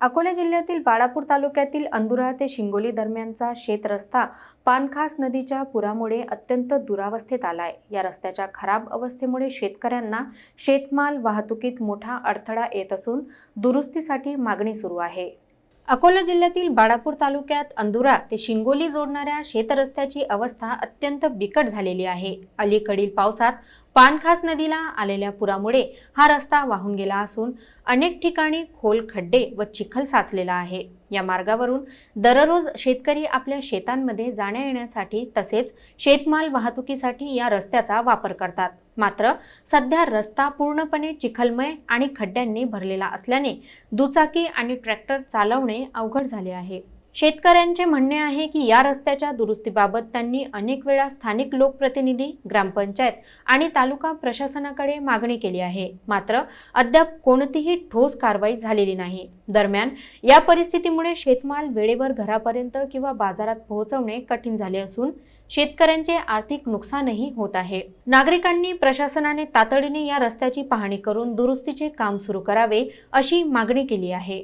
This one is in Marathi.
अकोला जिल्ह्यातील बाळापूर तालुक्यातील अंदुरा ते शिंगोली दरम्यानचा शेत रस्ता पानखास नदीच्या पुरामुळे अत्यंत दुरावस्थेत आलाय. या रस्त्याच्या खराब अवस्थेमुळे शेतकऱ्यांना शेतमाल वाहतुकीत मोठा अडथळा येत असून दुरुस्तीसाठी मागणी सुरू आहे. अकोला जिल्ह्यातील बाळापूर तालुक्यात अंदुरा ते शिंगोली जोडणाऱ्या शेतरस्त्याची अवस्था अत्यंत बिकट झालेली आहे. अलीकडील पावसात पानखास नदीला आलेल्या पुरामुळे हा रस्ता वाहून गेला असून अनेक ठिकाणी खोल खड्डे व चिखल साचलेला आहे. या मार्गावरून दररोज शेतकरी आपल्या शेतांमध्ये जाण्या येण्यासाठी तसेच शेतमाल वाहतुकीसाठी या रस्त्याचा वापर करतात. मात्र सध्या रस्ता पूर्णपणे चिखलमय आणि खड्ड्यांनी भरलेला असल्याने दुचाकी आणि ट्रॅक्टर चालवणे अवघड झाले आहे. शेतकऱ्यांचे म्हणणे आहे की या रस्त्याच्या दुरुस्तीबाबत त्यांनी अनेक वेळा स्थानिक लोकप्रतिनिधी ग्रामपंचायत आणि तालुका प्रशासनाकडे मागणी केली आहे. मात्र अद्याप कोणतीही ठोस कारवाई झालेली नाही. दरम्यान या परिस्थितीमुळे शेतमाल वेळेवर घरापर्यंत किंवा बाजारात पोहोचवणे कठीण झाले असून शेतकऱ्यांचे आर्थिक नुकसानही होत आहे. नागरिकांनी प्रशासनाने तातडीने या रस्त्याची पाहणी करून दुरुस्तीचे काम सुरू करावे अशी मागणी केली आहे.